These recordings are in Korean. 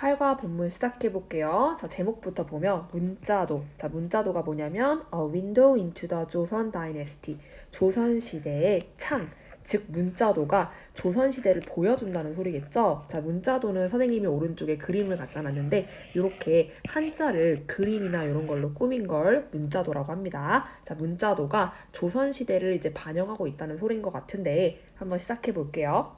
8과 본문 시작해 볼게요. 자, 제목부터 보면 문자도. 자, 문자도가 뭐냐면 A window into the 조선 dynasty. 조선 시대의 창. 즉 문자도가 조선 시대를 보여준다는 소리겠죠. 자, 문자도는 선생님이 오른쪽에 그림을 갖다 놨는데 이렇게 한자를 그림이나 이런 걸로 꾸민 걸 문자도라고 합니다. 자, 문자도가 조선 시대를 이제 반영하고 있다는 소리인 것 같은데 한번 시작해 볼게요.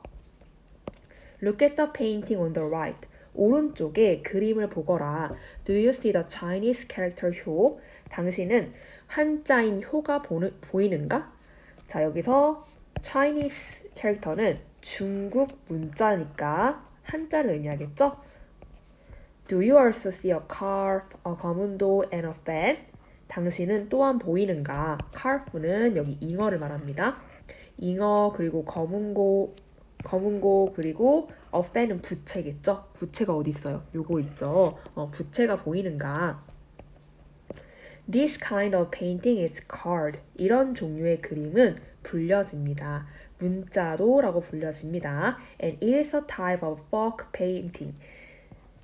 Look at the painting on the right. 오른쪽에 그림을 보거라. Do you see the Chinese character 효? 당신은 한자인 효가 보이는가? 자, 여기서 Chinese 캐릭터는 중국 문자니까 한자를 의미하겠죠? Do you also see a carp, a 검은도, and a fan? 당신은 또한 보이는가? carp는 여기 잉어를 말합니다. 잉어 그리고 검은고 검은고 그리고 fan은 부채겠죠? 부채가 어디 있어요? 요거 있죠. 어, 부채가 보이는가? This kind of painting is called. 이런 종류의 그림은 불려집니다. 문자도라고 불려집니다. And it is a type of folk painting.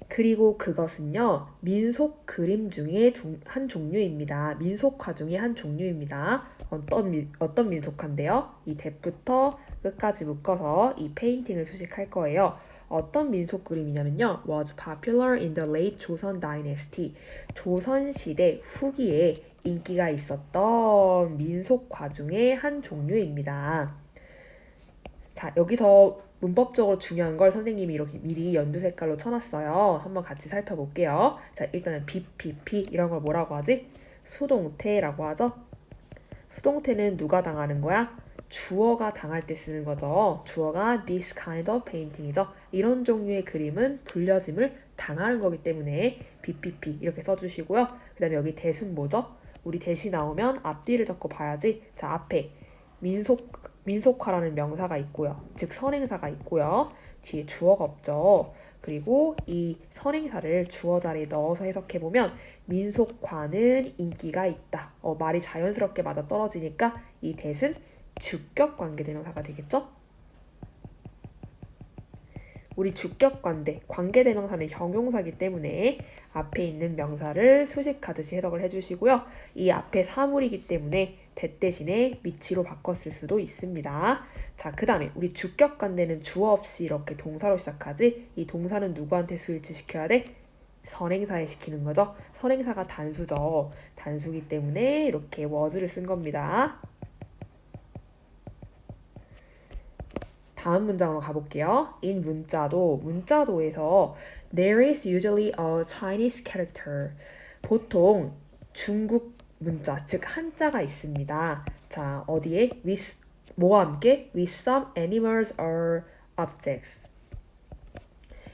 그리고 그것은요 민속 그림 중에 종- 한 종류입니다. 민속화 중에 한 종류입니다. 어떤 민, 어떤 민속화인데요? 이 대부터 끝까지 묶어서 이 페인팅을 수식할 거예요. 어떤 민속 그림이냐면요. was popular in the late 조선 dynasty. 조선 시대 후기에 인기가 있었던 민속화 중에 한 종류입니다. 자, 여기서 문법적으로 중요한 걸 선생님이 이렇게 미리 연두 색깔로 쳐놨어요. 한번 같이 살펴볼게요. 자, 일단은 BPP 이런 걸 뭐라고 하지? 수동태라고 하죠. 수동태는 누가 당하는 거야? 주어가 당할 때 쓰는 거죠. 주어가 this kind of painting이죠. 이런 종류의 그림은 불려짐을 당하는 거기 때문에 BPP 이렇게 써주시고요. 그 다음에 여기 대신 뭐죠? 우리 대시 나오면 앞뒤를 적고 봐야지. 자, 앞에 민속, 민속화라는 명사가 있고요. 즉, 선행사가 있고요. 뒤에 주어가 없죠. 그리고 이 선행사를 주어 자리에 넣어서 해석해보면 민속화는 인기가 있다. 어, 말이 자연스럽게 맞아 떨어지니까 이 대신 주격 관계대명사가 되겠죠? 우리 주격 관대, 관계대명사는 형용사기 때문에 앞에 있는 명사를 수식하듯이 해석을 해주시고요. 이 앞에 사물이기 때문에 대 대신에 미치로 바꿨을 수도 있습니다. 자, 그 다음에 우리 주격 관대는 주어 없이 이렇게 동사로 시작하지. 이 동사는 누구한테 수일치 시켜야 돼? 선행사에 시키는 거죠. 선행사가 단수죠. 단수기 때문에 이렇게 was를 쓴 겁니다. 다음 문장으로 가볼게요. in 문자도 문자도에서 there is usually a Chinese character 보통 중국 문자 즉 한자가 있습니다. 자 어디에 with 뭐와 함께 with some animals or objects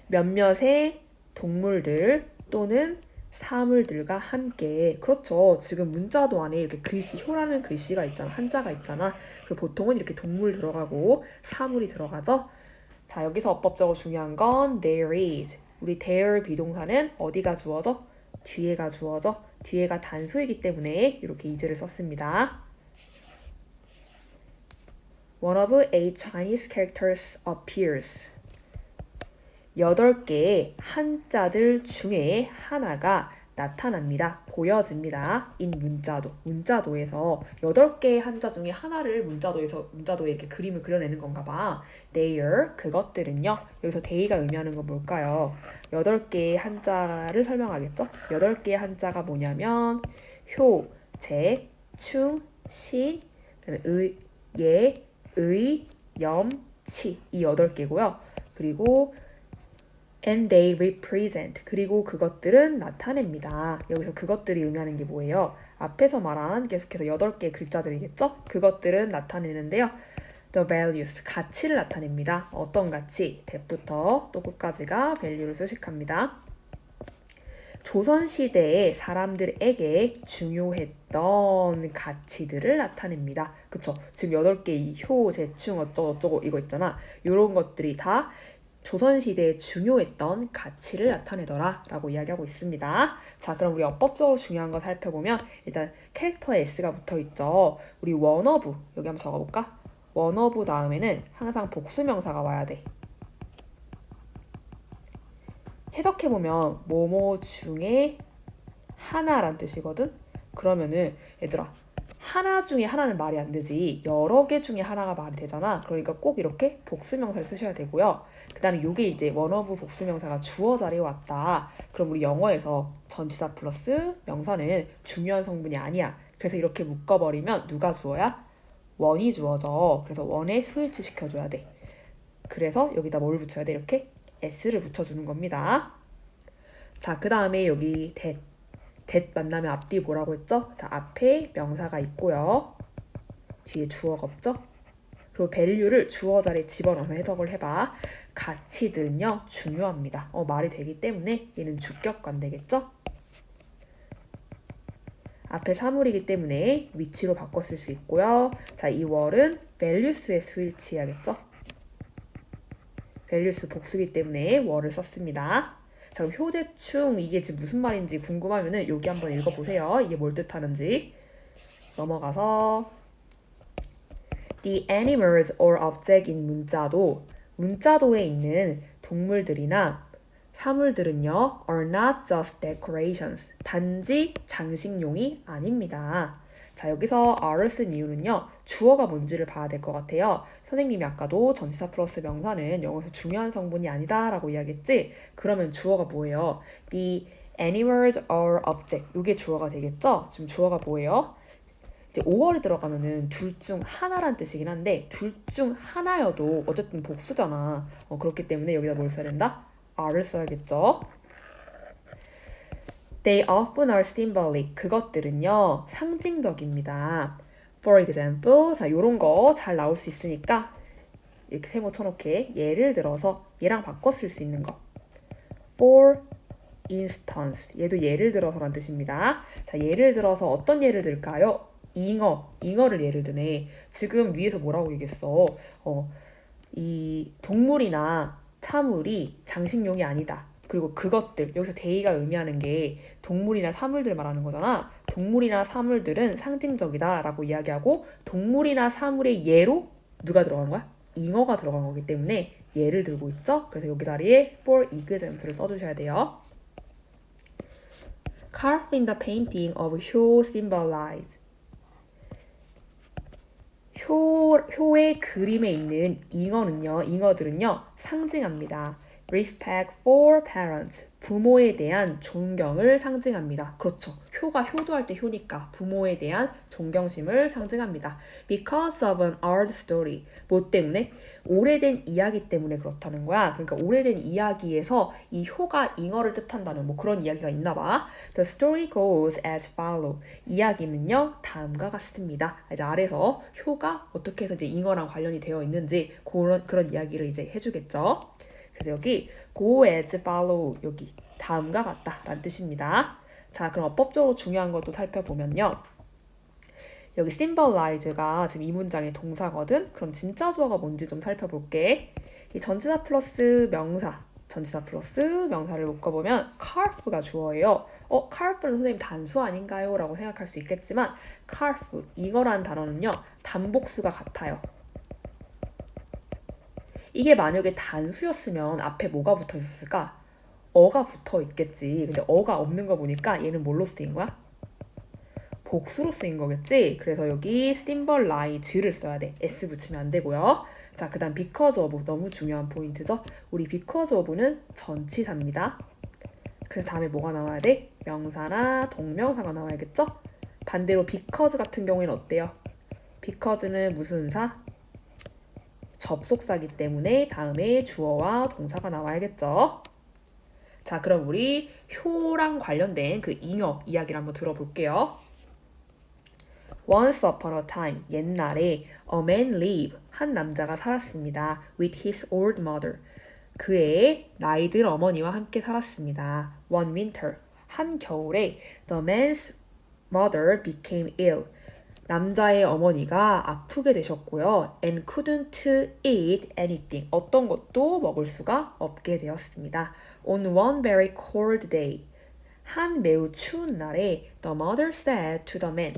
몇몇의 동물들 또는 사물들과 함께 그렇죠. 지금 문자도 안에 이렇게 글씨 효라는 글씨가 있잖아. 한자가 있잖아. 그리고 보통은 이렇게 동물 들어가고 사물이 들어가죠. 자, 여기서 어법적으로 중요한 건 there is. 우리 there 비동사는 어디가 주어져? 뒤에가 주어져. 뒤에가 단수이기 때문에 이렇게 is를 썼습니다. One of eight Chinese characters appears. 여덟 개의 한자들 중에 하나가 나타납니다. 보여집니다. 인 문자도. 문자도에서 여덟 개의 한자 중에 하나를 문자도에서 문자도에 이렇게 그림을 그려내는 건가 봐. Their 그것들은요. 여기서 they가 의미하는 건 뭘까요? 여덟 개의 한자를 설명하겠죠? 여덟 개의 한자가 뭐냐면 효, 재, 충, 시, 그다음에 의, 예, 의, 염, 치. 이 여덟 개고요. 그리고 and they represent 그리고 그것들은 나타냅니다. 여기서 그것들이 의미하는 게 뭐예요? 앞에서 말한 계속해서 8개의 글자들이겠죠? 그것들은 나타내는데요. The values 가치를 나타냅니다. 어떤 가치? 대부터 또 끝까지가 value를 수식합니다. 조선 시대의 사람들에게 중요했던 가치들을 나타냅니다. 그쵸? 지금 8개 이 효, 재충, 어쩌고저쩌고 이거 있잖아. 이런 것들이 다 조선시대에 중요했던 가치를 나타내더라 라고 이야기하고 있습니다. 자 그럼 우리 어법적으로 중요한 거 살펴보면 일단 캐릭터에 s가 붙어 있죠. 우리 원어브 여기 한번 적어볼까? 원어브 다음에는 항상 복수명사가 와야 돼. 해석해보면 뭐뭐 중에 하나란 뜻이거든? 그러면은 얘들아 하나 중에 하나는 말이 안 되지 여러 개 중에 하나가 말이 되잖아 그러니까 꼭 이렇게 복수명사를 쓰셔야 되고요 그 다음에 이게 이제 원어브 복수명사가 주어 자리에 왔다 그럼 우리 영어에서 전치사 플러스 명사는 중요한 성분이 아니야 그래서 이렇게 묶어버리면 누가 주어야? 원이 주어져 그래서 원에 수일치 시켜줘야 돼 그래서 여기다 뭘 붙여야 돼 이렇게 s를 붙여주는 겁니다 자 그 다음에 여기 that that 만나면 앞뒤 뭐라고 했죠? 자, 앞에 명사가 있고요. 뒤에 주어가 없죠? 그리고 value를 주어 자리에 집어넣어서 해석을 해봐. 가치들은요, 중요합니다. 어, 말이 되기 때문에 얘는 주격관 되겠죠? 앞에 사물이기 때문에 위치로 쓸수 있고요. 자, 이 월은 values에 수일치해야겠죠? values 복수기 때문에 월을 썼습니다. 자 그럼 효제충 이게 지금 무슨 말인지 궁금하면은 여기 한번 읽어보세요. 이게 뭘 뜻하는지 넘어가서 The animals or object in 문자도 문자도에 있는 동물들이나 사물들은요 are not just decorations. 단지 장식용이 아닙니다. 자 여기서 are를 쓴 이유는요 주어가 뭔지를 봐야 될 것 같아요. 선생님이 아까도 전치사 플러스 명사는 영어에서 중요한 성분이 아니다 라고 이야기했지? 그러면 주어가 뭐예요? The animals are object. 이게 주어가 되겠죠? 지금 주어가 뭐예요 이제 5월이 들어가면은 둘 중 하나란 뜻이긴 한데 둘 중 하나여도 어쨌든 복수잖아 어, 그렇기 때문에 여기다 뭘 써야 된다 are를 써야겠죠 They often are symbolic. 그것들은요, 상징적입니다. For example, 자, 요런 거 잘 나올 수 있으니까 이렇게 세모 쳐놓게 예를 들어서 얘랑 바꿔 쓸 수 있는 거. For instance. 얘도 예를 들어서란 뜻입니다. 자, 예를 들어서 어떤 예를 들까요? 잉어, 잉어를 예를 드네. 지금 위에서 뭐라고 얘기했어? 어, 이 동물이나 사물이 장식용이 아니다. 그리고 그것들 여기서 데이가 의미하는 게 동물이나 사물들 말하는 거잖아. 동물이나 사물들은 상징적이다 라고 이야기하고 동물이나 사물의 예로 누가 들어간 거야? 잉어가 들어간 거기 때문에 예를 들고 있죠. 그래서 여기 자리에 for example을 써주셔야 돼요. Carve in the painting of 효 symbolize. 효, 효의 그림에 있는 잉어는요, 잉어들은요, 상징합니다. Respect for parents. 부모에 대한 존경을 상징합니다. 그렇죠. 효가 효도할 때 효니까 부모에 대한 존경심을 상징합니다. Because of an old story. 뭐 때문에? 오래된 이야기 때문에 그렇다는 거야. 그러니까 오래된 이야기에서 이 효가 잉어를 뜻한다는 뭐 그런 이야기가 있나 봐. The story goes as follow. 이야기는요, 다음과 같습니다. 이제 아래서 효가 어떻게 해서 이제 잉어랑 관련이 되어 있는지 그런 그런 이야기를 이제 해주겠죠. 그래서 여기 go as follow 여기 다음과 같다 라는 뜻입니다. 자, 그럼 어법적으로 중요한 것도 살펴보면요. 여기 symbolize가 지금 이 문장의 동사거든. 그럼 진짜 주어가 뭔지 좀 살펴볼게. 이 전치사 플러스 명사, 전치사 플러스 명사를 묶어보면 carve가 주어예요. 어, carve는 선생님 단수 아닌가요? 라고 생각할 수 있겠지만 carve 이거란 단어는요. 단복수가 같아요. 이게 만약에 단수였으면 앞에 뭐가 붙어 있었을까? 어가 붙어 있겠지. 근데 어가 없는 거 보니까 얘는 뭘로 쓰인 거야? 복수로 쓰인 거겠지? 그래서 여기 symbolize를 써야 돼. s 붙이면 안 되고요. 자, 그 다음 because of 너무 중요한 포인트죠. 우리 because of는 전치사입니다. 그래서 다음에 뭐가 나와야 돼? 명사나 동명사가 나와야겠죠? 반대로 because 같은 경우에는 어때요? because는 무슨 사? 접속사기 때문에 다음에 주어와 동사가 나와야겠죠. 자, 그럼 우리 효랑 관련된 그 잉어 이야기를 한번 들어볼게요. Once upon a time, 옛날에 a man lived, 한 남자가 살았습니다. with his old mother. 그의 나이들 어머니와 함께 살았습니다. One winter, 한 겨울에 the man's mother became ill. 남자의 어머니가 아프게 되셨고요. and couldn't eat anything. 어떤 것도 먹을 수가 없게 되었습니다. On one very cold day. 한 매우 추운 날에 the mother said to the man.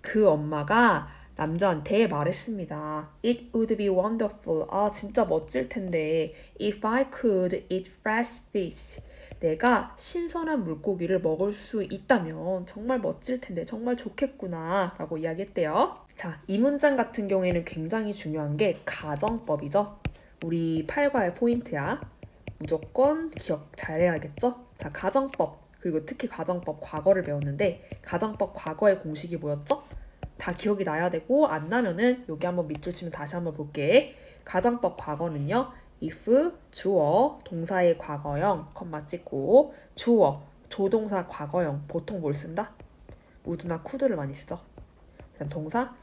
그 엄마가 남자한테 말했습니다. It would be wonderful. 아, 진짜 멋질 텐데. If I could eat fresh fish. 내가 신선한 물고기를 먹을 수 있다면 정말 멋질 텐데 정말 좋겠구나 라고 이야기했대요. 자, 이 문장 같은 경우에는 굉장히 중요한 게 가정법이죠. 우리 8과의 포인트야. 무조건 기억 잘해야겠죠? 자, 가정법. 그리고 특히 가정법 과거를 배웠는데 가정법 과거의 공식이 뭐였죠? 다 기억이 나야 되고 안 나면은 여기 한번 밑줄 치면 다시 한번 볼게. 가정법 과거는요. If 주어 동사의 과거형 컴마 찍고 주어 조동사 과거형 보통 뭘 쓴다? 우드나 쿠드를 많이 쓰죠. 동사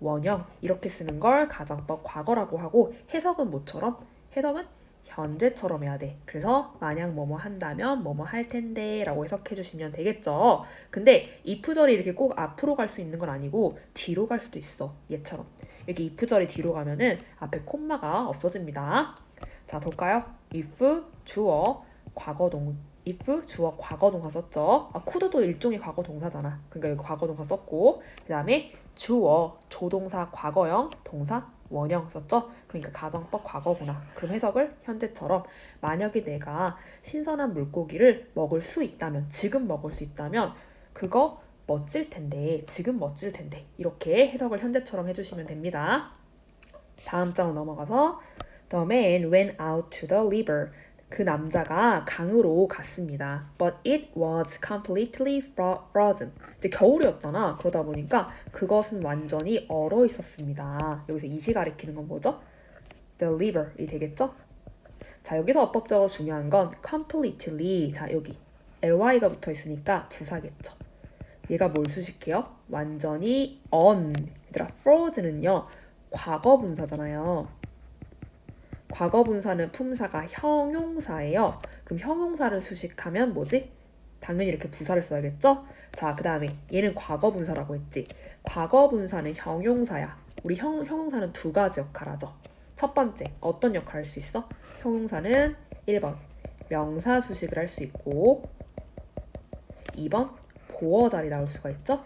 원형 이렇게 쓰는 걸 가정법 과거라고 하고 해석은 뭐처럼? 해석은 현재처럼 해야 돼. 그래서 만약 뭐뭐 한다면 뭐뭐 할 텐데 라고 해석해 주시면 되겠죠. 근데 if절이 이렇게 꼭 앞으로 갈 수 있는 건 아니고 뒤로 갈 수도 있어. 얘처럼. 여기 if절이 뒤로 가면은 앞에 콤마가 없어집니다. 자, 볼까요? if 주어 과거 동 if 주어 과거 동사 썼죠. 아, could도 일종의 과거 동사잖아. 그러니까 과거 동사 썼고 그다음에 주어 조동사 과거형 동사 원형 썼죠? 그러니까 가정법 과거구나. 그럼 해석을 현재처럼 만약에 내가 신선한 물고기를 먹을 수 있다면 지금 먹을 수 있다면 그거 멋질 텐데 지금 멋질 텐데 이렇게 해석을 현재처럼 해주시면 됩니다. 다음 장으로 넘어가서 The man went out to the river. 그 남자가 강으로 갔습니다. But it was completely fro- frozen. 이제 겨울이었잖아. 그러다 보니까 그것은 완전히 얼어 있었습니다. 여기서 이시 가리키는 건 뭐죠? The river이 되겠죠? 자, 여기서 어법적으로 중요한 건 completely. 자, 여기 ly가 붙어 있으니까 부사겠죠. 얘가 뭘 수식해요? 완전히 on. 얘들아, frozen은요. 과거 분사잖아요. 과거 분사는 품사가 형용사예요. 그럼 형용사를 수식하면 뭐지? 당연히 이렇게 부사를 써야겠죠? 자, 그 다음에 얘는 과거 분사라고 했지. 과거 분사는 형용사야. 우리 형, 형용사는 두 가지 역할 하죠. 첫 번째, 어떤 역할을 할 수 있어? 형용사는 1번, 명사 수식을 할 수 있고 2번, 보어 자리 나올 수가 있죠?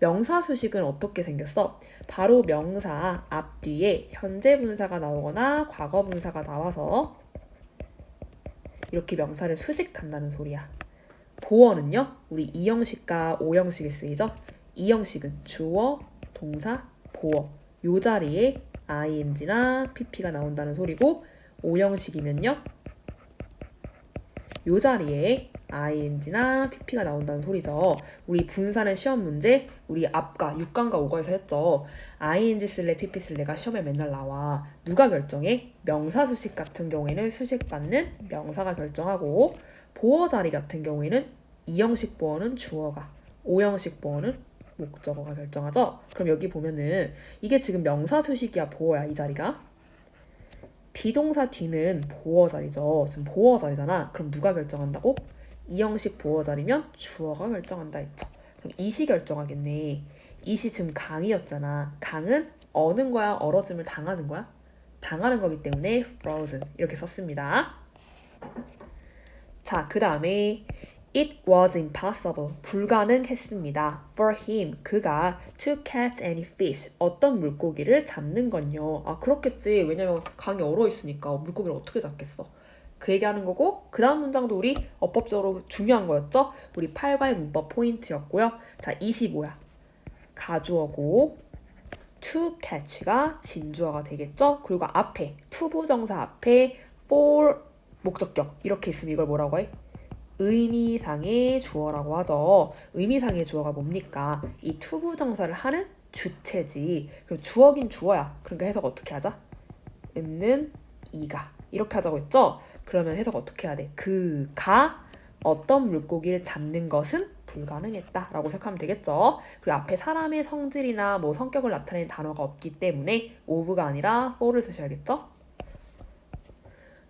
명사 수식은 어떻게 생겼어? 바로 명사 앞뒤에 현재 분사가 나오거나 과거 분사가 나와서 이렇게 명사를 수식한다는 소리야. 보어는요, 우리 이형식과 오형식이 쓰이죠? 이형식은 주어, 동사, 보어. 요 자리에 ing나 pp가 나온다는 소리고, 오형식이면요, 요 자리에 ing나 pp가 나온다는 소리죠. 우리 분사는 시험 문제 우리 앞과 6강과 5과에서 했죠. ing 쓸래 pp 쓸래가 시험에 맨날 나와. 누가 결정해? 명사 수식 같은 경우에는 수식 받는 명사가 결정하고 보어 자리 같은 경우에는 이형식 보어는 주어가 오형식 보어는 목적어가 결정하죠. 그럼 여기 보면은 이게 지금 명사 수식이야 보어야 이 자리가 비동사 뒤는 보어 자리죠. 지금 보어 자리잖아. 그럼 누가 결정한다고? 이형식 보어 자리면 주어가 결정한다 했죠. 그럼 이시 결정하겠네. 이시 지금 강이었잖아. 강은 어는 거야? 얼어짐을 당하는 거야? 당하는 거기 때문에 frozen 이렇게 썼습니다. 자, 그 다음에 It was impossible. 불가능했습니다. For him. 그가 to catch any fish. 어떤 물고기를 잡는 건요. 아, 그렇겠지. 왜냐면 강이 얼어 있으니까 물고기를 어떻게 잡겠어. 그 얘기하는 거고 그 다음 문장도 우리 어법적으로 중요한 거였죠. 우리 8과의 문법 포인트였고요. 자, 25야. 가주어고 to catch가 진주어가 되겠죠. 그리고 앞에 투부정사 앞에 for 목적격 이렇게 있으면 이걸 뭐라고 해? 의미상의 주어라고 하죠. 의미상의 주어가 뭡니까? 이 투부정사를 하는 주체지. 그럼 주어긴 주어야. 그러니까 해석 어떻게 하자? 있는 이가 이렇게 하자고 했죠. 그러면 해석 어떻게 해야 돼? 그가 어떤 물고기를 잡는 것은 불가능했다라고 생각하면 되겠죠. 그리고 앞에 사람의 성질이나 뭐 성격을 나타내는 단어가 없기 때문에 of가 아니라 for를 쓰셔야겠죠.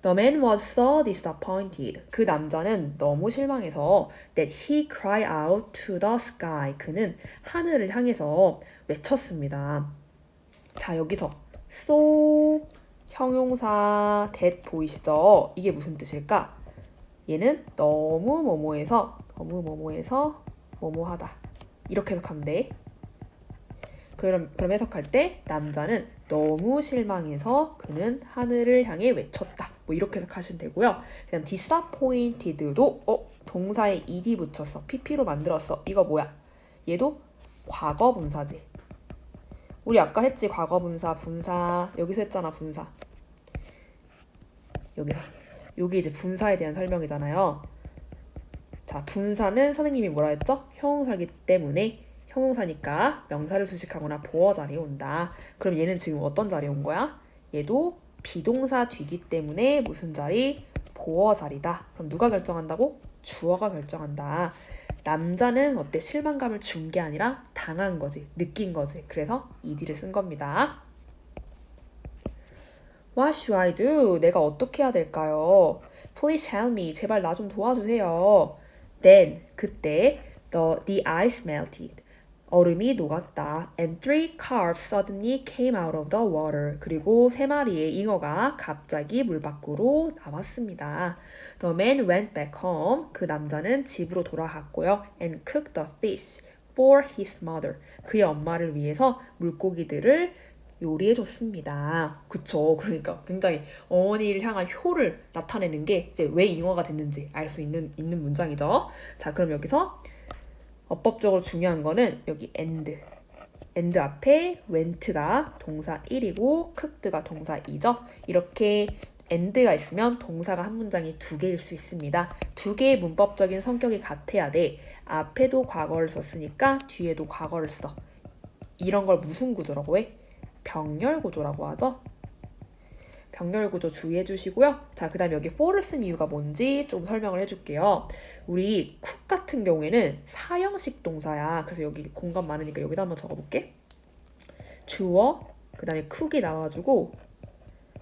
The man was so disappointed. 그 남자는 너무 실망해서 that he cried out to the sky. 그는 하늘을 향해서 외쳤습니다. 자, 여기서 so 형용사 that 보이시죠? 이게 무슨 뜻일까? 얘는 너무 뭐뭐해서 너무 뭐뭐해서 뭐뭐하다. 이렇게 해석하면 돼. 그럼 그럼 해석할 때 남자는 너무 실망해서 그는 하늘을 향해 외쳤다. 뭐 이렇게 해석하시면 되고요. 그다음 disappointed도 어 동사에 ed 붙였어. pp로 만들었어. 이거 뭐야? 얘도 과거 분사지. 우리 아까 했지 과거 분사, 분사 여기서 했잖아 분사. 여기서 여기 이제 분사에 대한 설명이잖아요. 자 분사는 선생님이 뭐라 했죠? 형용사기 때문에 형용사니까 명사를 수식하거나 보어 자리에 온다. 그럼 얘는 지금 어떤 자리에 온 거야? 얘도 비동사 뒤기 때문에 무슨 자리? 보어 자리다. 그럼 누가 결정한다고? 주어가 결정한다. 남자는 어때? 실망감을 준 게 아니라 당한 거지. 느낀 거지. 그래서 ed를 쓴 겁니다. What should I do? 내가 어떻게 해야 될까요? Please help me. 제발 나 좀 도와주세요. Then 그때 the, the ice melted. 얼음이 녹았다. And three carps suddenly came out of the water. 그리고 세 마리의 잉어가 갑자기 물 밖으로 나왔습니다. The man went back home. 그 남자는 집으로 돌아갔고요. And cooked the fish for his mother. 그의 엄마를 위해서 물고기들을 요리해 줬습니다. 그쵸. 그러니까 굉장히 어머니를 향한 효를 나타내는 게 이제 왜 잉어가 됐는지 알 수 있는, 있는 문장이죠. 자, 그럼 여기서 어법적으로 중요한 거는 여기 and. and 앞에 went가 동사 1이고 cooked가 동사 2죠. 이렇게 and가 있으면 동사가 한 문장이 두 개일 수 있습니다. 두 개의 문법적인 성격이 같아야 돼. 앞에도 과거를 썼으니까 뒤에도 과거를 써. 이런 걸 무슨 구조라고 해? 병렬 구조라고 하죠. 병렬 구조 주의해 주시고요. 자, 그 다음에 여기 for를 쓴 이유가 뭔지 좀 설명을 해 줄게요. 우리 쿡 같은 경우에는 사형식 동사야. 그래서 여기 공간 많으니까 여기다 한번 적어볼게. 주어, 그 다음에 쿡이 나와주고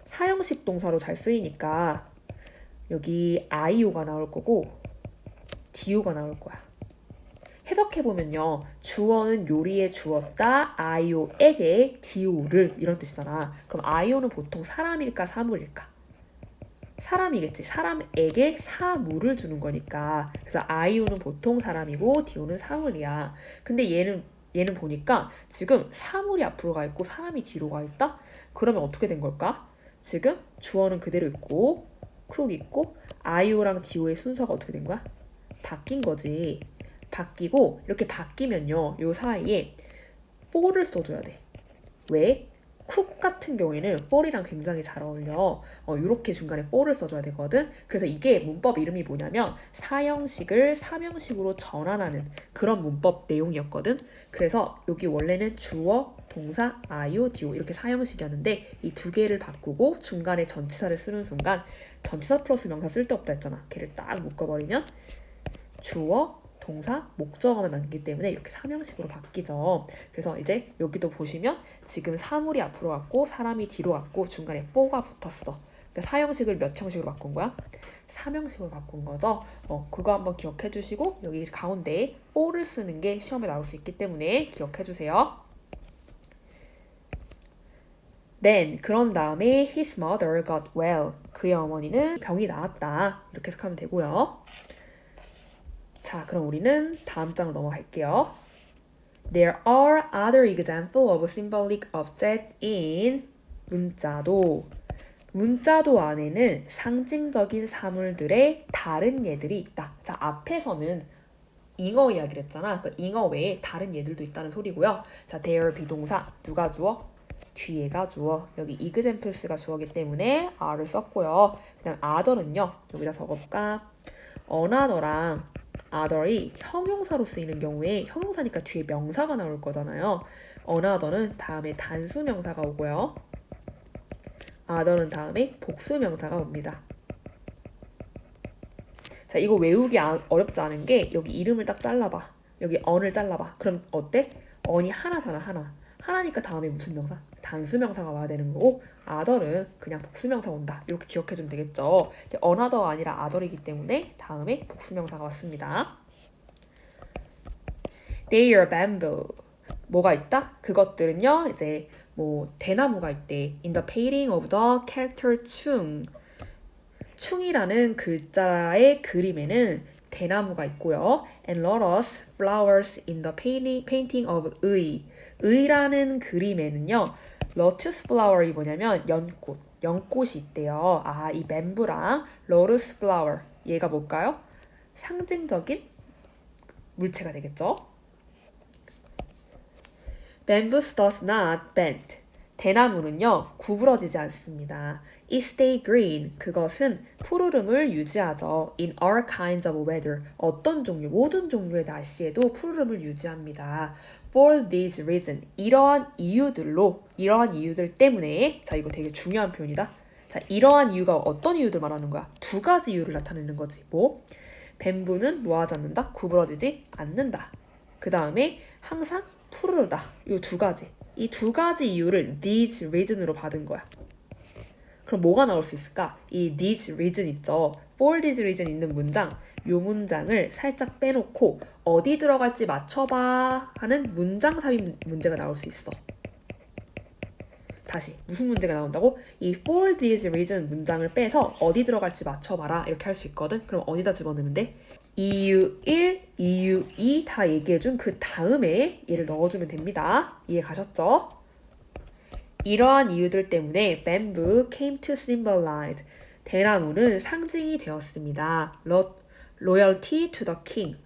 사형식 동사로 잘 쓰이니까 여기 i오가 나올 거고 di오가 나올 거야. 해석해보면요. 주어는 요리에 주었다. 아이오에게 디오를 이런 뜻이잖아. 그럼 아이오는 보통 사람일까 사물일까? 사람이겠지. 사람에게 사물을 주는 거니까. 그래서 아이오는 보통 사람이고 디오는 사물이야. 근데 얘는 얘는 보니까 지금 사물이 앞으로 가 있고 사람이 뒤로 가 있다? 그러면 어떻게 된 걸까? 지금 주어는 그대로 있고 쿡 있고 아이오랑 디오의 순서가 어떻게 된 거야? 바뀐 거지. 바뀌고 이렇게 바뀌면요. 요 사이에 for를 써줘야 돼. 왜? 쿡 같은 경우에는 for이랑 굉장히 잘 어울려. 어, 이렇게 중간에 for를 써줘야 되거든. 그래서 이게 문법 이름이 뭐냐면 사형식을 사명식으로 전환하는 그런 문법 내용이었거든. 그래서 여기 원래는 주어, 동사, 아유, 디오 이렇게 사형식이었는데 이 두 개를 바꾸고 중간에 전치사를 쓰는 순간 전치사 플러스 명사 쓸데없다 했잖아. 걔를 딱 묶어버리면 주어, 동사, 목적어만 남기 때문에 이렇게 사명식으로 바뀌죠. 그래서 이제 여기도 보시면 지금 사물이 앞으로 갔고 사람이 뒤로 갔고 중간에 for가 붙었어. 그러니까 사형식을 몇 형식으로 바꾼 거야? 사명식으로 바꾼 거죠. 어, 그거 한번 기억해 주시고 여기 가운데에 for를 쓰는 게 시험에 나올 수 있기 때문에 기억해 주세요. Then 그런 다음에 his mother got well. 그의 어머니는 병이 나았다. 이렇게 해석하면 되고요. 자, 그럼 우리는 다음 장으로 넘어갈게요. There are other examples of symbolic objects in 문자도. 문자도 안에는 상징적인 사물들의 다른 예들이 있다. 자, 앞에서는 잉어 이야기를 했잖아. 그 잉어 외에 다른 예들도 있다는 소리고요. 자, there 비동사 누가 주어? 뒤에가 주어. 여기 examples가 주어기 때문에 are를 썼고요. 그다음 other는요. 여기다 적어볼까? another랑 other이 형용사로 쓰이는 경우에 형용사니까 뒤에 명사가 나올 거잖아요. another는 다음에 단수 명사가 오고요. other는 다음에 복수 명사가 옵니다. 자, 이거 외우기 아- 어렵지 않은 게 여기 이름을 딱 잘라봐. 여기 언을 잘라봐. 그럼 어때? 언이 하나잖아, 하나. 하나니까 다음에 무슨 명사? 단수 명사가 와야 되는 거고 other는 그냥 복수 명사 온다. 이렇게 기억해 주면 되겠죠. another가 아니라 other이기 때문에 다음에 복수 명사가 왔습니다. They are bamboo. 뭐가 있다? 그것들은요. 이제 뭐 대나무가 있대. In the painting of the character 충. 충이라는 글자의 그림에는 대나무가 있고요. And lotus flowers in the painting, of 의. 의라는 그림에는요. lotus flower이 뭐냐면 연꽃. 연꽃이 있대요. 아, 이 멘브랑 로러스 플라워 얘가 뭘까요? 상징적인 물체가 되겠죠. Bamboo does not bend. 대나무는요 구부러지지 않습니다. It stay green. 그것은 푸르름을 유지하죠. In all kinds of weather. 어떤 종류, 모든 종류의 날씨에도 푸르름을 유지합니다. For this reason. 이러한 이유들로, 이러한 이유들 때문에. 자 이거 되게 중요한 표현이다. 자 이러한 이유가 어떤 이유들 말하는 거야? 두 가지 이유를 나타내는 거지. 뭐? 뱀부는 뭐 하지 않는다? 구부러지지 않는다. 그 다음에 항상 푸르르다. 이 두 가지. 이 두 가지 이유를 these reason으로 받은 거야. 그럼 뭐가 나올 수 있을까? 이 these reason 있죠. for this reason 있는 문장. 요 문장을 살짝 빼놓고 어디 들어갈지 맞춰봐 하는 문장 삽입 문제가 나올 수 있어. 다시 무슨 문제가 나온다고? 이 for this reason 문장을 빼서 어디 들어갈지 맞춰봐라 이렇게 할 수 있거든. 그럼 어디다 집어넣으면 돼? 이유 1, 이유 2다 얘기해준 그 다음에 얘를 넣어주면 됩니다. 이해 가셨죠? 이러한 이유들 때문에 bamboo came to symbolize 대나무는 상징이 되었습니다. Lo- loyalty to the king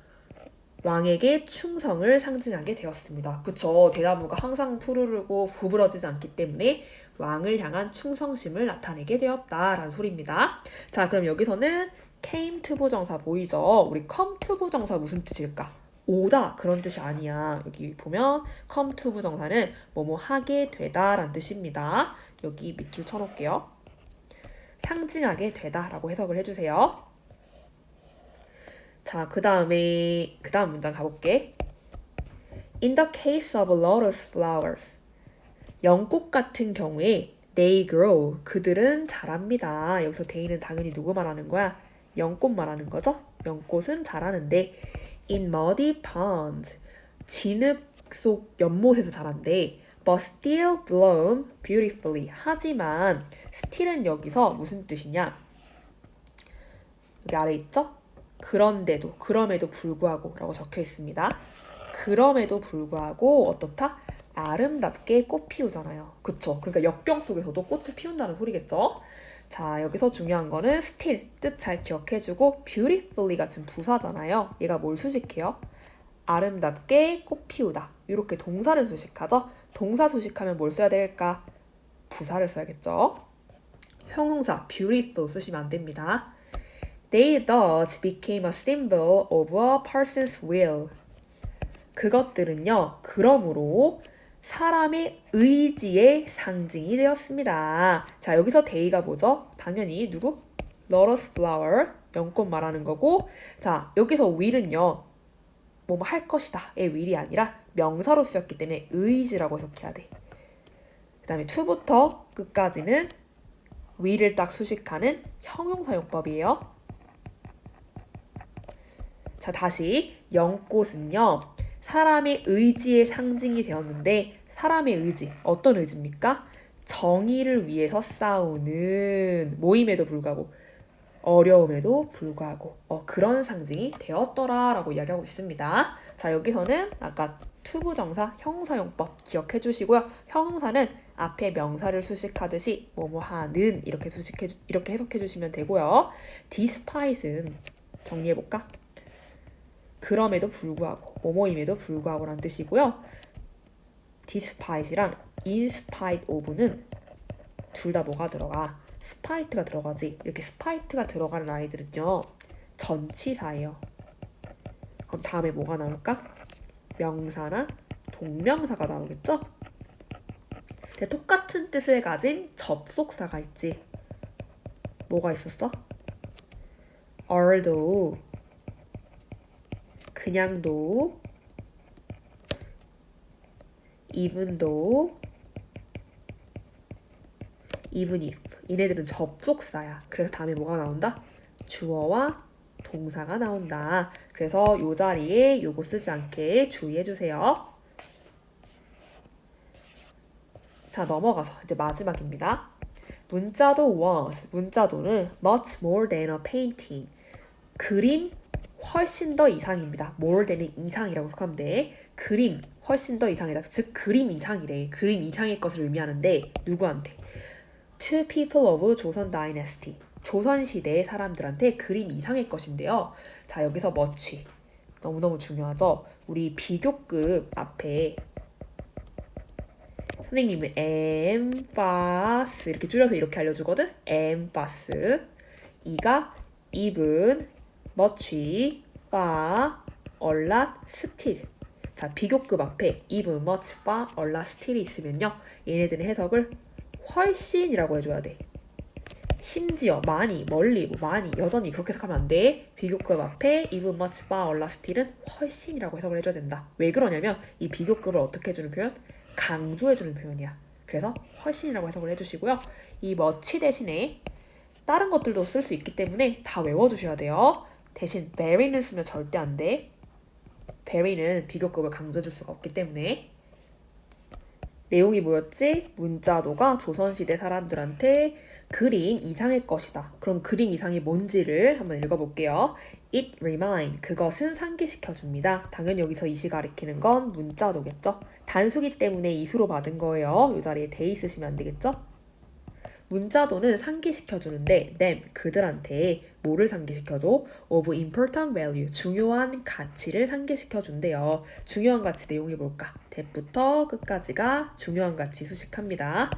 왕에게 충성을 상징하게 되었습니다. 그쵸? 대나무가 항상 푸르르고 구부러지지 않기 때문에 왕을 향한 충성심을 나타내게 되었다라는 소리입니다. 자, 그럼 여기서는 came to 부정사 보이죠? 우리 come to 부정사 무슨 뜻일까? 오다 그런 뜻이 아니야. 여기 보면 come to 부정사는 뭐뭐 하게 되다라는 뜻입니다. 여기 밑줄 쳐놓을게요. 상징하게 되다라고 해석을 해주세요. 자, 그 다음에 그 다음 문장 가볼게. In the case of lotus flowers, 연꽃 같은 경우에 they grow, 그들은 자랍니다. 여기서 they는 당연히 누구 말하는 거야? 연꽃 말하는 거죠? 연꽃은 자라는데 in muddy ponds, 진흙 속 연못에서 자란대. But still bloom beautifully. 하지만 still은 여기서 무슨 뜻이냐? 여기 아래 있죠? 그런데도, 그럼에도 불구하고 라고 적혀 있습니다. 그럼에도 불구하고 어떻다? 아름답게 꽃 피우잖아요. 그쵸? 그러니까 역경 속에서도 꽃을 피운다는 소리겠죠? 자, 여기서 중요한 거는 still, 뜻 잘 기억해주고 beautifully가 지금 부사잖아요. 얘가 뭘 수식해요? 아름답게 꽃 피우다. 이렇게 동사를 수식하죠? 동사 수식하면 뭘 써야 될까? 부사를 써야겠죠? 형용사 beautiful 쓰시면 안 됩니다. They thus became a symbol of a person's will. 그것들은요, 그러므로 사람의 의지의 상징이 되었습니다. 자, 여기서 they가 뭐죠? 당연히 누구? lotus flower, 연꽃 말하는 거고, 자, 여기서 will은요, 뭐 뭐 할 것이다의 will이 아니라 명사로 쓰였기 때문에 의지라고 해석해야 돼. 그 다음에 to부터 끝까지는 will을 딱 수식하는 형용사용법이에요. 자, 다시 연꽃은요. 사람의 의지의 상징이 되었는데 사람의 의지, 어떤 의지입니까? 정의를 위해서 싸우는 모임에도 불구하고 어려움에도 불구하고 어, 그런 상징이 되었더라라고 이야기하고 있습니다. 자, 여기서는 아까 투부정사 형사용법 기억해 주시고요. 형용사는 앞에 명사를 수식하듯이 뭐뭐 하는 이렇게 수식해 주- 이렇게 해석해 주시면 되고요. despite은 정리해 볼까? 그럼에도 불구하고 뭐뭐임에도 불구하고라는 뜻이고요. despite이랑 in spite of는 둘 다 뭐가 들어가? spite가 들어가지. 이렇게 spite가 들어가는 아이들은요. 전치사예요. 그럼 다음에 뭐가 나올까? 명사나 동명사가 나오겠죠? 똑같은 뜻을 가진 접속사가 있지. 뭐가 있었어? although 그냥도 though even if 얘네들은 접속사야. 그래서 다음에 뭐가 나온다? 주어와 동사가 나온다. 그래서 요 자리에 요거 쓰지 않게 주의해 주세요. 자, 넘어가서 이제 마지막입니다. 문자도 was, 문자도는 much more than a painting. 그림 훨씬 더 이상입니다. more than은 이상이라고 속하면 돼. 그림 훨씬 더 이상이다. 즉 그림 이상이래. 그림 이상의 것을 의미하는데 누구한테? to people of 조선 dynasty. 조선 시대의 사람들한테 그림 이상의 것인데요. 자, 여기서 much. 너무너무 중요하죠. 우리 비교급 앞에 선생님은 엠파스 이렇게 줄여서 이렇게 알려주거든. 엠파스 이가 even, far, a lot, still. 자 비교급 앞에 much, far, a lot, still이 있으면요 얘네들은 해석을 훨씬이라고 해줘야 돼. 심지어 많이, 멀리, 뭐 많이, 여전히 그렇게 해석하면 안 돼. 비교급 앞에 much, far, a lot, still은 훨씬이라고 해석을 해줘야 된다. 왜 그러냐면 이 비교급을 어떻게 해주는 표현? 강조해주는 표현이야. 그래서 훨씬이라고 해석을 해주시고요. 이 much 대신에 다른 것들도 쓸 수 있기 때문에 다 외워주셔야 돼요. 대신 very는 쓰면 절대 안 돼. very는 비교급을 강조해줄 수가 없기 때문에 내용이 뭐였지? 문자도가 조선시대 사람들한테 그림 이상의 것이다. 그럼 그림 이상이 뭔지를 한번 읽어볼게요. It remind 그것은 상기시켜줍니다. 당연히 여기서 이시 가리키는 건 문자도겠죠. 단수기 때문에 이수로 받은 거예요. 이 자리에 they 쓰시면 안 되겠죠? 문자도는 상기시켜주는데 them 그들한테 뭐를 상기시켜줘? of important value 중요한 가치를 상기시켜준대요. 중요한 가치 내용이 뭘까? 대부터 끝까지가 중요한 가치 수식합니다.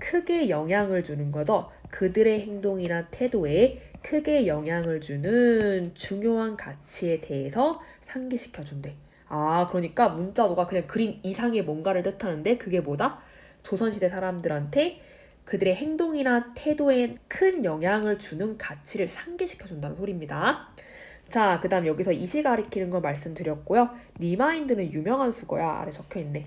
크게 영향을 주는 거죠. 그들의 행동이나 태도에 크게 영향을 주는 중요한 가치에 대해서 상기시켜준대. 아, 그러니까 문자도가 그냥 그림 이상의 뭔가를 뜻하는데 그게 뭐다? 조선시대 사람들한테 그들의 행동이나 태도에 큰 영향을 주는 가치를 상기시켜 준다는 소리입니다. 자, 그 다음 여기서 이시 가리키는 걸 말씀드렸고요. 리마인드는 유명한 수거야. 아래 적혀있네.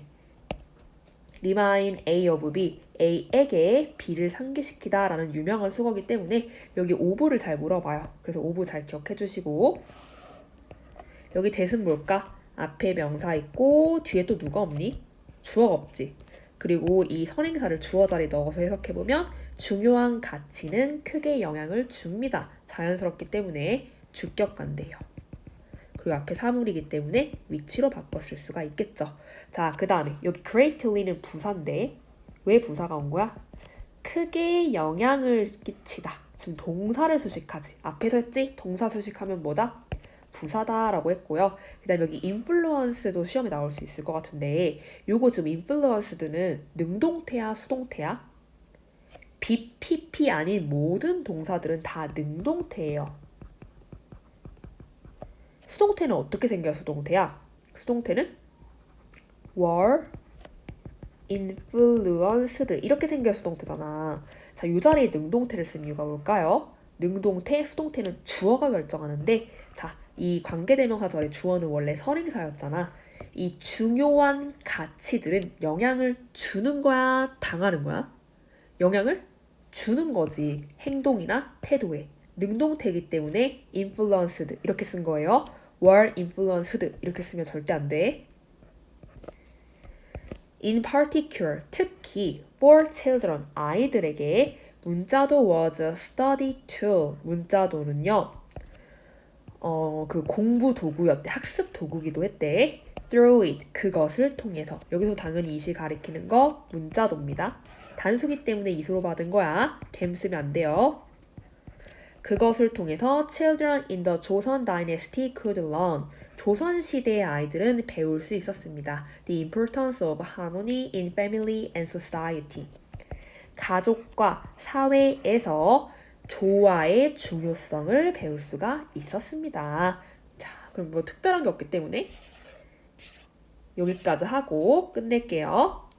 remind A of B, A에게 B를 상기시키다 라는 유명한 수거기 때문에 여기 오브를 잘 물어봐요. 그래서 오브 잘 기억해 주시고 여기 대은 뭘까? 앞에 명사 있고 뒤에 또 누가 없니? 주어가 없지. 그리고 이 선행사를 주어 자리에 넣어서 해석해 보면 중요한 가치는 크게 영향을 줍니다. 자연스럽기 때문에 주격관대요. 그리고 앞에 사물이기 때문에 위치로 쓸 수가 있겠죠. 자, 그 다음에 여기 greatly는 부사인데 왜 부사가 온 거야? 크게 영향을 끼치다. 지금 동사를 수식하지. 앞에서 했지? 동사 수식하면 뭐다? 부사다라고 했고요. 그 다음에 여기 influence도 시험에 나올 수 있을 것 같은데 요거 지금 influence드는 능동태야 수동태야? BPP 아닌 모든 동사들은 다 능동태예요. 수동태는 어떻게 생겨요, 수동태야? 수동태는 were influenced 이렇게 생겨 수동태잖아. 자, 이 자리에 능동태를 쓴 이유가 뭘까요? 능동태, 수동태는 주어가 결정하는데 자, 이 관계대명사 절의 주어는 원래 선행사였잖아. 이 중요한 가치들은 영향을 주는 거야, 당하는 거야? 영향을 주는 거지. 행동이나 태도에. 능동태이기 때문에 influenced 이렇게 쓴 거예요. were influenced 이렇게 쓰면 절대 안 돼. In particular, 특히 for children, 아이들에게 문자도 was a study tool. 문자도는요. 어, 그 공부 도구였대. 학습 도구기도 했대. through it, 그것을 통해서. 여기서 당연히 이시 가리키는 거 문자도입니다. 단수기 때문에 이수로 받은 거야. 됨 쓰면 안 돼요. 그것을 통해서 children in the 조선 dynasty could learn. 조선 시대의 아이들은 배울 수 있었습니다. The importance of harmony in family and society. 가족과 사회에서 조화의 중요성을 배울 수가 있었습니다. 자, 그럼 뭐 특별한 게 없기 때문에 여기까지 하고 끝낼게요.